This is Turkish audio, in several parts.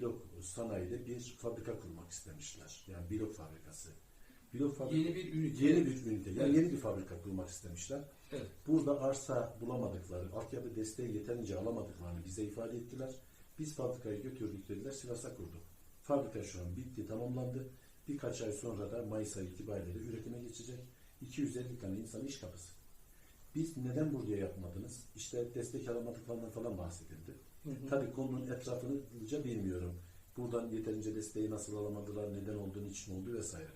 blok sanayide bir fabrika kurmak istemişler. Yani blok fabrikası. Blok fabrika, Yeni bir ünite. Yeni bir ünite. Yani Evet. yeni bir fabrika kurmak istemişler. Evet. Burada arsa bulamadıkları, altyapı desteği yeterince alamadıklarını bize ifade ettiler. Biz fabrikayı götürdük dediler, Sivas'a kurduk. Fabrika şu an bitti, tamamlandı. Birkaç ay sonra da Mayıs ayı itibariyle de üretime geçecek. 250 tane insan iş kapısı. Biz neden buraya yapmadınız? İşte destek alamadıklarından falan bahsedildi. Hı hı. Tabii konunun etrafını hızlıca bilmiyorum. Buradan yeterince desteği nasıl alamadılar, neden oldu, niçin oldu vesaire.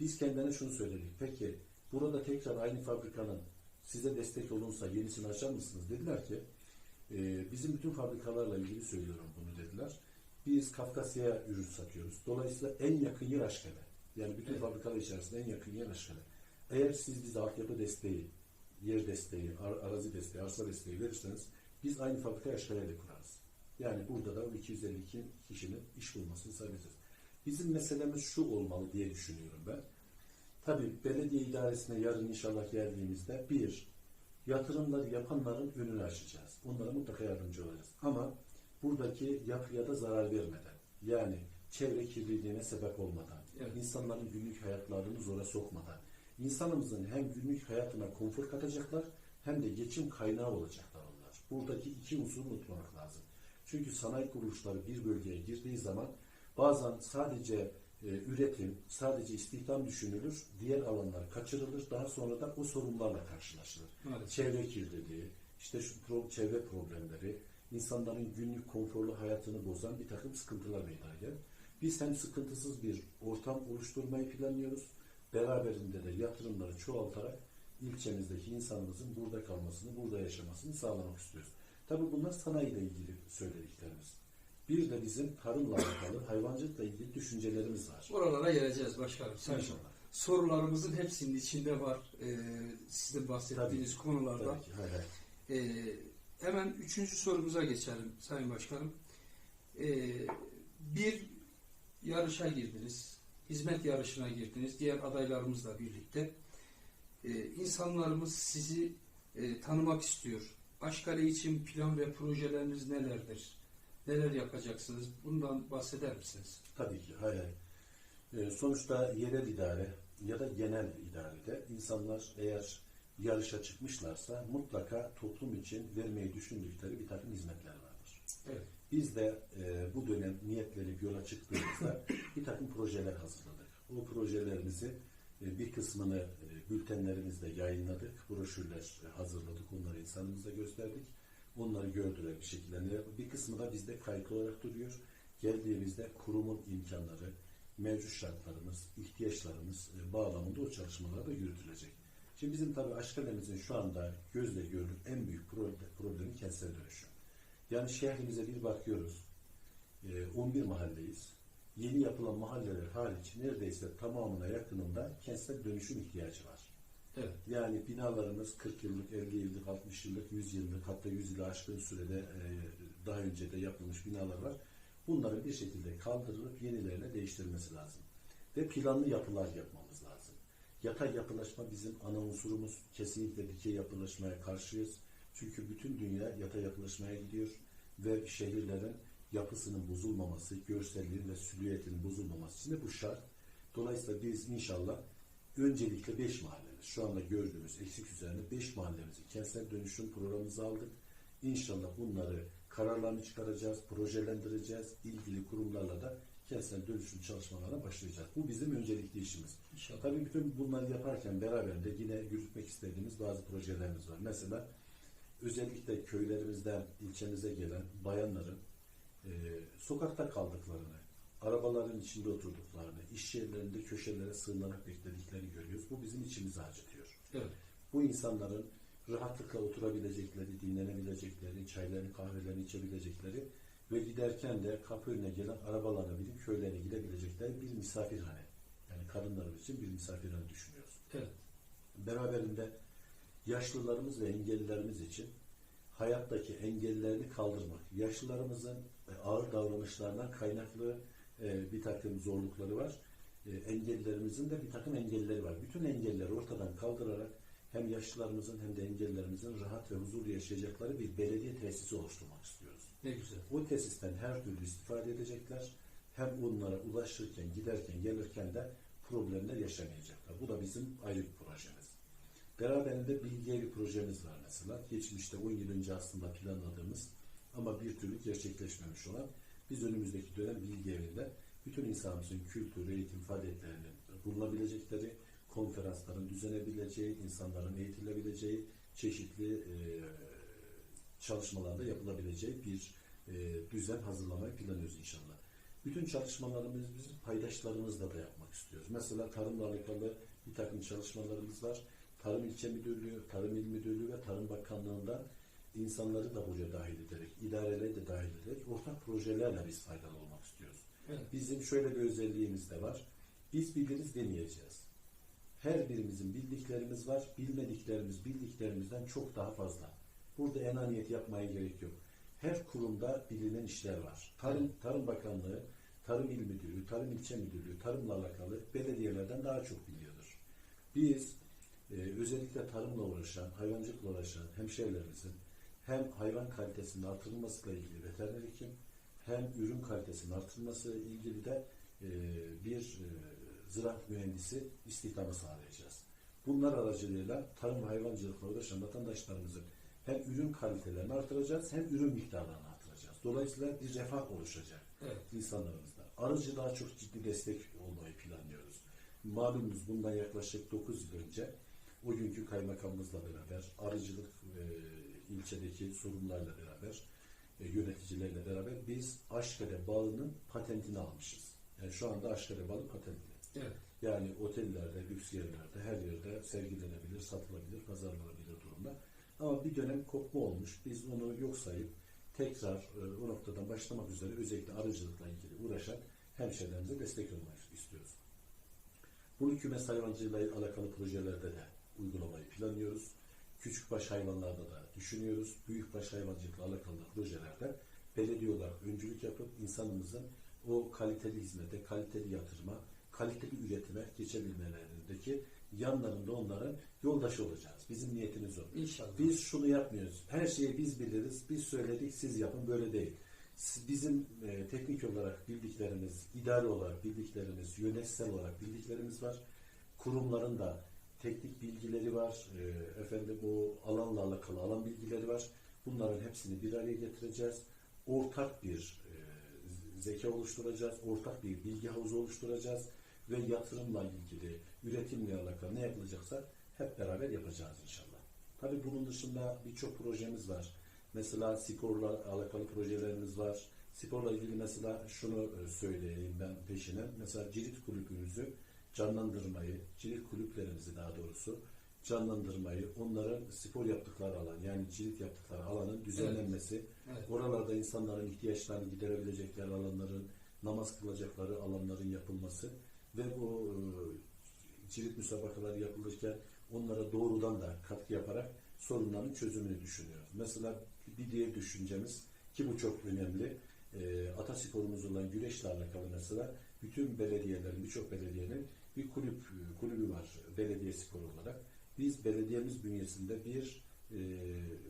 Biz kendine şunu söyledik. Peki burada tekrar aynı fabrikanın size destek olunsa yenisini açar mısınız? Dediler ki e, bizim bütün fabrikalarla ilgili söylüyorum bunu dediler. Biz Kafkasya'ya ürün satıyoruz. Dolayısıyla en yakın yer Aşkale. Yani bütün Evet. fabrikalar içerisinde en yakın yer Aşkale. Eğer siz bize altyapı desteği, yer desteği, ar- arazi desteği, arsa desteği verirseniz biz aynı fabrikayı Aşkale'de kurarız. Yani burada da o 252 kişinin iş bulmasını sağlayacağız. Bizim meselemiz şu olmalı diye düşünüyorum ben. Tabii belediye idaresine yarın inşallah geldiğimizde bir, yatırımları yapanların önünü açacağız. Onlara mutlaka yardımcı olacağız. Ama buradaki yapıya da zarar vermeden, yani çevre kirliliğine sebep olmadan, Evet. insanların günlük hayatlarını zora sokmadan, insanımızın hem günlük hayatına konfor katacaklar hem de geçim kaynağı olacaklar onlar. Buradaki iki unsuru unutmamak lazım. Çünkü sanayi kuruluşları bir bölgeye girdiği zaman bazen sadece e, üretim, sadece istihdam düşünülür, diğer alanlar kaçırılır, daha sonra da o sorunlarla karşılaşılır. Maalesef. Çevre kirliliği, işte şu pro- çevre problemleri, insanların günlük konforlu hayatını bozan bir takım sıkıntılar meydana gelir. Biz hem sıkıntısız bir ortam oluşturmayı planlıyoruz, beraberinde de yatırımları çoğaltarak ilçemizdeki insanımızın burada kalmasını, burada yaşamasını sağlamak istiyoruz. Tabii bunlar sanayiyle ilgili söylediklerimiz. Bir de bizim tarımla alakalı, hayvancılıkla ilgili düşüncelerimiz var. Oralara geleceğiz başkanım. Sen İnşallah. sorularımızın hepsinin içinde var. Ee, sizin bahsettiğiniz konularda. Tabii ki. Hay hay. Ee, hemen üçüncü sorumuza geçelim Sayın Başkanım. Ee, bir yarışa girdiniz. Hizmet yarışına girdiniz. Diğer adaylarımızla birlikte. Ee, insanlarımız sizi e, tanımak istiyor. Aşkale için plan ve projeleriniz nelerdir? Neler yapacaksınız? Bundan bahseder misiniz? Tabii ki, hayır. Ee, sonuçta yerel idare ya da genel idarede insanlar eğer yarışa çıkmışlarsa mutlaka toplum için vermeyi düşündükleri bir takım hizmetler vardır. Evet. Biz de e, bu dönem niyetleri yola çıktığımızda bir takım projeler hazırladık. O projelerimizi bir kısmını e, bültenlerimizde yayınladık, broşürler e, hazırladık, onları insanımıza gösterdik. Onları gördüler bir şekilde. Bir kısmı da bizde kayıtlı olarak duruyor. Geldiğimizde kurumun imkanları, mevcut şartlarımız, ihtiyaçlarımız e, bağlamında o çalışmalar da yürütülecek. Şimdi bizim tabii Aşkale'mizin şu anda gözle görülür en büyük problem- problemi kentsel dönüşüm. Yani şehrimize bir bakıyoruz. e, 11 mahalleyiz. Yeni yapılan mahalleler hariç neredeyse tamamına yakınında kentsel dönüşüm ihtiyacı var. Evet. Yani binalarımız 40 yıllık, 50 yıllık, 60 yıllık, 100 yıllık hatta 100 yılı aşkın sürede e, daha önce de yapılmış binalar var. Bunların bir şekilde kaldırılıp yenilerine değiştirilmesi lazım. Ve planlı yapılar yapmamız lazım. Yatay yapılaşma bizim ana unsurumuz. Kesinlikle dikey yapılaşmaya karşıyız. Çünkü bütün dünya yatay yapılaşmaya gidiyor ve şehirlerin yapısının bozulmaması, görselliğin ve silüetinin bozulmaması için de bu şart. Dolayısıyla biz inşallah öncelikle 5 mahallemiz, şu anda gördüğümüz eksik üzerine 5 mahallemizi kentsel dönüşüm programımıza aldık. İnşallah bunları kararlarını çıkaracağız, projelendireceğiz. İlgili kurumlarla da kentsel dönüşüm çalışmalarına başlayacağız. Bu bizim öncelikli işimiz. İnşallah. Tabii bütün bunları yaparken beraberinde yine yürütmek istediğimiz bazı projelerimiz var. Mesela özellikle köylerimizden ilçemize gelen bayanların e, sokakta kaldıklarını, arabaların içinde oturduklarını, iş yerlerinde köşelere sığınarak beklediklerini görüyoruz. Bu bizim içimizi acıtıyor. Evet. Bu insanların rahatlıkla oturabilecekleri, dinlenebilecekleri, çaylarını, kahvelerini içebilecekleri ve giderken de kapı önüne gelen arabalarla binip köylerine gidebilecekleri bir misafirhane. Yani kadınlarımız için bir misafirhane düşünüyoruz. Evet. Beraberinde yaşlılarımız ve engellilerimiz için hayattaki engellerini kaldırmak, yaşlılarımızın ağır davranışlarından kaynaklı e, bir takım zorlukları var. E, engellilerimizin de bir takım engelleri var. Bütün engelleri ortadan kaldırarak hem yaşlılarımızın hem de engellilerimizin rahat ve huzurlu yaşayacakları bir belediye tesisi oluşturmak istiyoruz. Ne güzel. O tesisten her türlü istifade edecekler. Hem onlara ulaşırken, giderken, gelirken de problemler yaşamayacaklar. Bu da bizim ayrı bir projemiz. Beraberinde bilgi evi projemiz var mesela. Geçmişte 10 yıl önce aslında planladığımız ama bir türlü gerçekleşmemiş olan biz önümüzdeki dönem bilgi evinde bütün insanımızın kültür, eğitim faaliyetlerinin bulunabilecekleri, konferansların düzenebileceği, insanların eğitilebileceği, çeşitli e, çalışmalarda yapılabileceği bir e, düzen hazırlamayı planlıyoruz inşallah. Bütün çalışmalarımızı biz paydaşlarımızla da yapmak istiyoruz. Mesela tarımla alakalı bir takım çalışmalarımız var. Tarım İlçe Müdürlüğü, Tarım İl Müdürlüğü ve Tarım Bakanlığı'nda insanları da buraya dahil ederek, idareleri de dahil ederek ortak projelerle biz faydalı olmak istiyoruz. Evet. Bizim şöyle bir özelliğimiz de var. Biz biliriz demeyeceğiz. Her birimizin bildiklerimiz var. Bilmediklerimiz bildiklerimizden çok daha fazla. Burada enaniyet yapmaya gerek yok. Her kurumda bilinen işler var. Tarım, Tarım Bakanlığı, Tarım İl Müdürlüğü, Tarım İlçe Müdürlüğü, tarımla alakalı belediyelerden daha çok biliyordur. Biz e, özellikle tarımla uğraşan, hayvancılıkla uğraşan hemşehrilerimizin hem hayvan kalitesinin artırılmasıyla ilgili veteriner hekim, hem ürün kalitesinin artırılması ilgili de e, bir e, ziraat mühendisi istihdamı sağlayacağız. Bunlar aracılığıyla tarım ve hayvancılıkla uğraşan vatandaşlarımızın hem ürün kalitelerini artıracağız hem ürün miktarlarını artıracağız. Dolayısıyla bir refah oluşacak Evet. insanlarımızda. Arıcı daha çok ciddi destek olmayı planlıyoruz. Malumunuz bundan yaklaşık 9 yıl önce o günkü kaymakamımızla beraber arıcılık e, ilçedeki sorunlarla beraber e, yöneticilerle beraber biz Aşkale balının patentini almışız. Yani şu anda Aşkale balı patentli. Evet. Yani otellerde, lüks yerlerde, her yerde sergilenebilir, satılabilir, pazarlanabilir durumda. Ama bir dönem kopma olmuş. Biz onu yok sayıp tekrar e, o noktadan başlamak üzere özellikle arıcılıkla ilgili uğraşan hemşehrilerimize destek olmak istiyoruz. Bunu kümes hayvancılığıyla alakalı projelerde de uygulamayı planlıyoruz. Küçükbaş hayvanlarda da düşünüyoruz. Büyükbaş hayvancılıkla alakalı projelerde belediye olarak öncülük yapıp insanımızın o kaliteli hizmete, kaliteli yatırıma, kaliteli üretime geçebilmelerindeki yanlarında onların yoldaşı olacağız. Bizim niyetimiz o. İnşallah. Biz şunu yapmıyoruz. Her şeyi biz biliriz. Biz söyledik, siz yapın. Böyle değil. Bizim e, teknik olarak bildiklerimiz, idari olarak bildiklerimiz, yönetsel olarak bildiklerimiz var. Kurumların da teknik bilgileri var. E, efendim bu alanla alakalı alan bilgileri var. Bunların hepsini bir araya getireceğiz. Ortak bir e, zeka oluşturacağız. Ortak bir bilgi havuzu oluşturacağız. Ve yatırımla ilgili, üretimle alakalı ne yapılacaksa hep beraber yapacağız inşallah. Tabii bunun dışında birçok projemiz var. Mesela sporla alakalı projelerimiz var. Sporla ilgili mesela şunu e, söyleyeyim ben peşine. Mesela cirit kulübümüzü canlandırmayı, cirit kulüplerimizi daha doğrusu canlandırmayı, onların spor yaptıkları alan yani cirit yaptıkları alanın düzenlenmesi, Evet. oralarda insanların ihtiyaçlarını giderebilecekleri alanların, namaz kılacakları alanların yapılması ve bu e, cirit müsabakaları yapılırken onlara doğrudan da katkı yaparak sorunların çözümünü düşünüyoruz. Mesela bir diğer düşüncemiz ki bu çok önemli. E, atasporumuz olan güreşle alakalı mesela bütün belediyelerin, birçok belediyenin bir kulüp kulübü var belediye spor olarak. Biz belediyemiz bünyesinde bir e,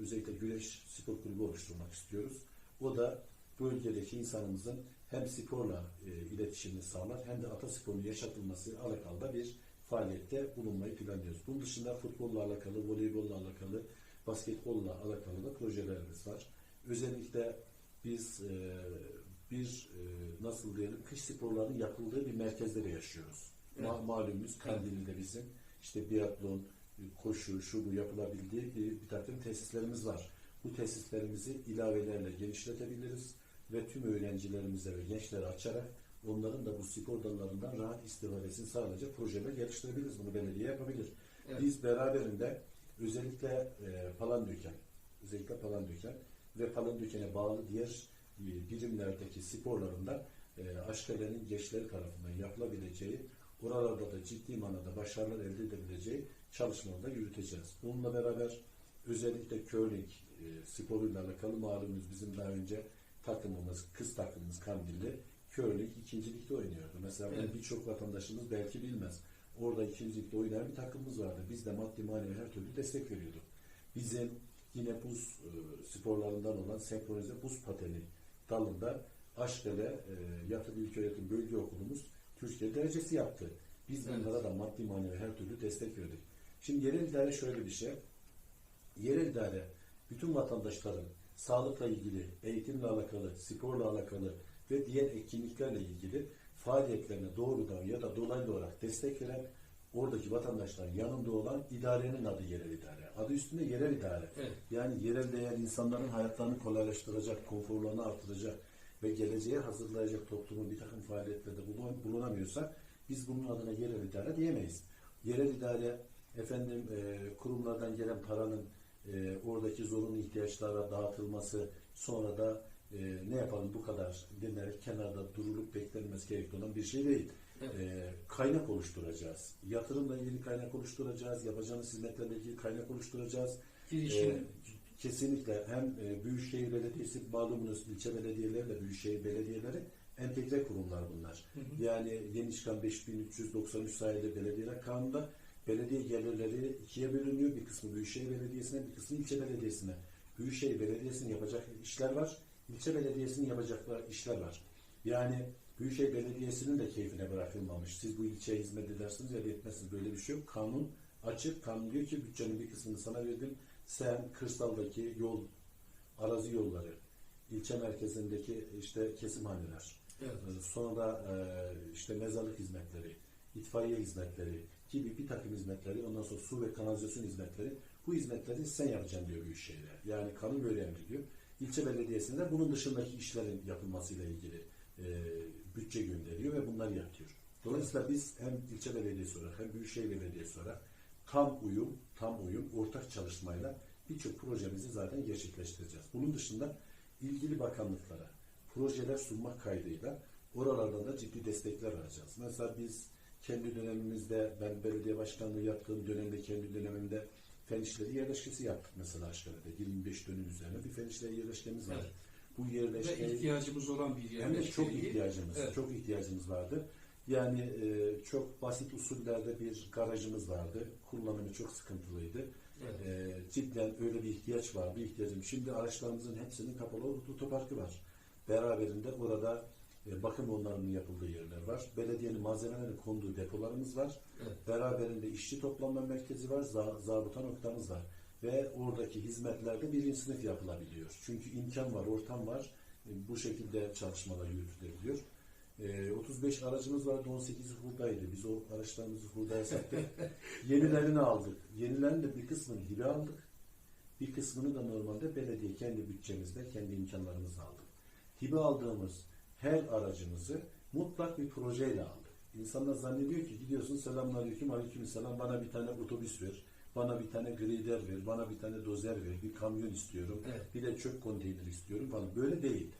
özellikle güreş spor kulübü oluşturmak istiyoruz. O da bölgedeki insanımızın hem sporla e, iletişimini sağlar hem de atasporunun yaşatılması alakalı da bir faaliyette bulunmayı planlıyoruz. Bunun dışında futbolla alakalı, voleybolla alakalı, basketbolla alakalı da projelerimiz var. Özellikle biz e, bir e, nasıl diyelim kış sporlarının yapıldığı bir merkezde de yaşıyoruz. Ma- Evet. malumumuz Kandilli'de bizim işte biatlon, koşu, şu bu yapılabildiği bir, bir takım tesislerimiz var. Bu tesislerimizi ilavelerle genişletebiliriz ve tüm öğrencilerimize ve gençlere açarak onların da bu spor dallarından rahat istifadesini sağlayacak projeler geliştirebiliriz. Bunu belediye yapabilir. Evet. Biz beraberinde özellikle e, Palandöken, özellikle Palandöken ve Palandöken'e bağlı diğer e, birimlerdeki sporlarında e, Aşkale'nin gençleri tarafından yapılabileceği, oralarda da ciddi manada başarılar elde edebileceği çalışmaları da yürüteceğiz. Bununla beraber özellikle curling e, sporuyla alakalı malumunuz bizim daha önce takımımız, kız takımımız Kandilli curling ikinci ligde oynuyordu. Mesela Evet. birçok vatandaşımız belki bilmez. Orada ikinci ligde oynayan bir takımımız vardı. Biz de maddi manevi her türlü destek veriyorduk. Bizim yine buz e, sporlarından olan senkronize buz pateni dalında Aşkale e, Yatılı İlköğretim Bölge Okulumuz Türkiye derecesi yaptı. Biz Evet. bunlara da maddi manevi her türlü destek verdik. Şimdi yerel idare şöyle bir şey. Yerel idare bütün vatandaşların sağlıkla ilgili, eğitimle alakalı, sporla alakalı ve diğer etkinliklerle ilgili faaliyetlerine doğrudan ya da dolaylı olarak destek veren oradaki vatandaşların yanında olan idarenin adı yerel idare. Adı üstünde yerel idare. Evet. Yani yerel değer insanların hayatlarını kolaylaştıracak, konforlarını artıracak ve geleceğe hazırlayacak toplumun bir takım faaliyetlerde bulun- bulunamıyorsa biz bunun adına yerel idare diyemeyiz. Yerel idare efendim e, kurumlardan gelen paranın e, oradaki zorunlu ihtiyaçlara dağıtılması sonra da e, ne yapalım bu kadar denerek kenarda durulup beklenmesi gerekli olan bir şey değil. Evet. E, kaynak oluşturacağız. Yatırımla ilgili kaynak oluşturacağız. Yapacağımız hizmetlerle ilgili kaynak oluşturacağız. Girişim. Ee, kesinlikle hem e, Büyükşehir Belediyesi, malumunuz ilçe belediyeleri de Büyükşehir Belediyeleri entegre kurumlar bunlar. Hı hı. Yani yeni çıkan 5393 sayılı belediyeler kanunda belediye gelirleri ikiye bölünüyor. Bir kısmı Büyükşehir Belediyesi'ne, bir kısmı ilçe belediyesine. Büyükşehir Belediyesi'nin yapacak işler var, ilçe belediyesinin yapacakları işler var. Yani Büyükşehir Belediyesi'nin de keyfine bırakılmamış. Siz bu ilçeye hizmet edersiniz ya da etmezsiniz. Böyle bir şey yok. Kanun açık. Kanun diyor ki bütçenin bir kısmını sana verdim. Sen kırsaldaki yol, arazi yolları, ilçe merkezindeki işte kesimhaneler, Evet. ee, Sonra e, işte mezarlık hizmetleri, itfaiye hizmetleri gibi bir takım hizmetleri, ondan sonra su ve kanalizasyon hizmetleri, bu hizmetleri sen yapacaksın diyor Büyükşehir'e. Yani kanun böyle emrediyor. İlçe belediyesinde bunun dışındaki işlerin yapılmasıyla ilgili e, bütçe gönderiyor ve bunları yapıyor. Dolayısıyla biz hem ilçe belediyesi olarak hem Büyükşehir Belediyesi olarak tam uyum, tam uyum, ortak çalışmayla birçok projemizi zaten gerçekleştireceğiz. Bunun dışında ilgili bakanlıklara projeler sunmak kaydıyla oralardan da ciddi destekler alacağız. Mesela biz kendi dönemimizde, ben belediye başkanlığı yaptığım dönemde, kendi dönemimde fen işleri yerleşkesi yaptık mesela Aşkara'da. 25 dönüm üzerine bir fen işleri yerleşkemiz var. Evet. Bu Ve yerleşkeyi ihtiyacımız olan bir hem de çok ihtiyacımız, Evet. çok ihtiyacımız vardı. Yani e, çok basit usullerde bir garajımız vardı. Kullanımı çok sıkıntılıydı. Evet. E, cidden öyle bir ihtiyaç var, bir ihtiyacım. Şimdi araçlarımızın hepsinin kapalı otoparkı var. Beraberinde orada e, bakım onarımının yapıldığı yerler var. Belediyenin malzemelerin konduğu depolarımız var. Evet. Beraberinde işçi toplanma merkezi var, za- zabıta noktamız var. Ve oradaki hizmetlerde birinci sınıf yapılabiliyor. Çünkü imkan var, ortam var. E, Bu şekilde çalışmalar yürütülebiliyor. E, 35 aracımız vardı, 18'i hurdaydı. Biz o araçlarımızı hurdaya sattık. Yenilerini aldık. Yenilerin de bir kısmını hibe aldık. Bir kısmını da normalde belediye kendi bütçemizde, kendi imkanlarımızla aldık. Hibe aldığımız her aracımızı mutlak bir projeyle aldık. İnsanlar zannediyor ki gidiyorsun selamünaleyküm aleykümselam bana bir tane otobüs ver, bana bir tane grider ver, bana bir tane dozer ver, bir kamyon istiyorum, Evet. bir de çöp konteyner istiyorum falan. Böyle değil.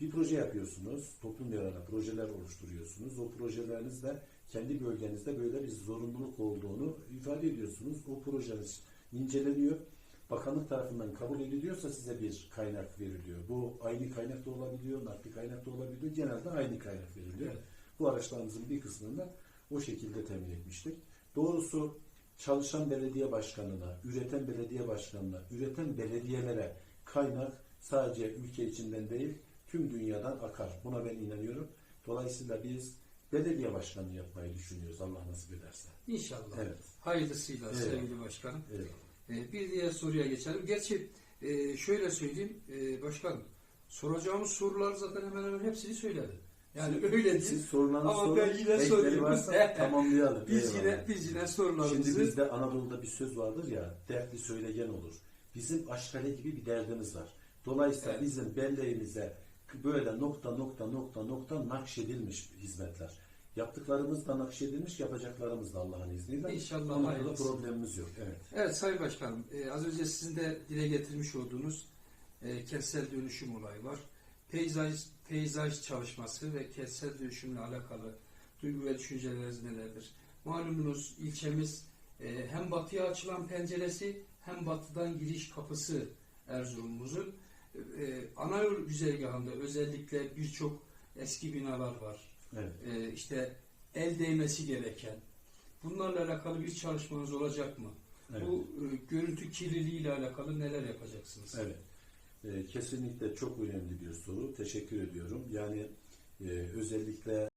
Bir proje yapıyorsunuz, toplum yararına projeler oluşturuyorsunuz. O projelerinizde kendi bölgenizde böyle bir zorunluluk olduğunu ifade ediyorsunuz. O projeniz inceleniyor. Bakanlık tarafından kabul ediliyorsa size bir kaynak veriliyor. Bu aynı kaynak da olabiliyor, nakli kaynak da olabiliyor. Genelde aynı kaynak veriliyor. Evet. Bu araçlarımızın bir kısmını da o şekilde temin etmiştik. Doğrusu çalışan belediye başkanına, üreten belediye başkanına, üreten belediyelere kaynak sadece ülke içinden değil, tüm dünyadan akar. Buna ben inanıyorum. Dolayısıyla biz belediye başkanlığı yapmayı düşünüyoruz Allah nasip ederse. İnşallah. Evet. Hayırlısıyla Evet. sevgili başkanım. Evet. Ee, Bir diğer soruya geçelim. Gerçi e, şöyle söyleyeyim e, başkanım. Soracağımız sorular zaten hemen hemen hepsini söyledi. Yani öyle Siz sorularınızı Ama sorun. ben yine soruyorum. varsa tamamlayalım. Biz yine, biz yine sorularımızı Şimdi bizde Anadolu'da bir söz vardır ya, dertli söylegen olur. Bizim aşkale gibi bir derdimiz var. Dolayısıyla Evet. bizim belleğimize böyle nokta nokta nokta nokta nakşedilmiş hizmetler. Yaptıklarımız da nakşedilmiş, yapacaklarımız da Allah'ın izniyle. İnşallah hayırlısı. problemimiz yok. Evet. Evet Sayın Başkanım, e, az önce sizin de dile getirmiş olduğunuz e, kentsel dönüşüm olayı var. Peyzaj, peyzaj çalışması ve kentsel dönüşümle alakalı duygu ve düşünceleriniz nelerdir? Malumunuz ilçemiz e, hem batıya açılan penceresi hem batıdan giriş kapısı Erzurum'umuzun. E, ana yol güzergahında özellikle birçok eski binalar var Evet. e, işte el değmesi gereken bunlarla alakalı bir çalışmanız olacak mı? Evet. Bu e, görüntü kirliliği ile alakalı neler yapacaksınız? Evet. E, kesinlikle çok önemli bir soru. Teşekkür ediyorum. Yani e, özellikle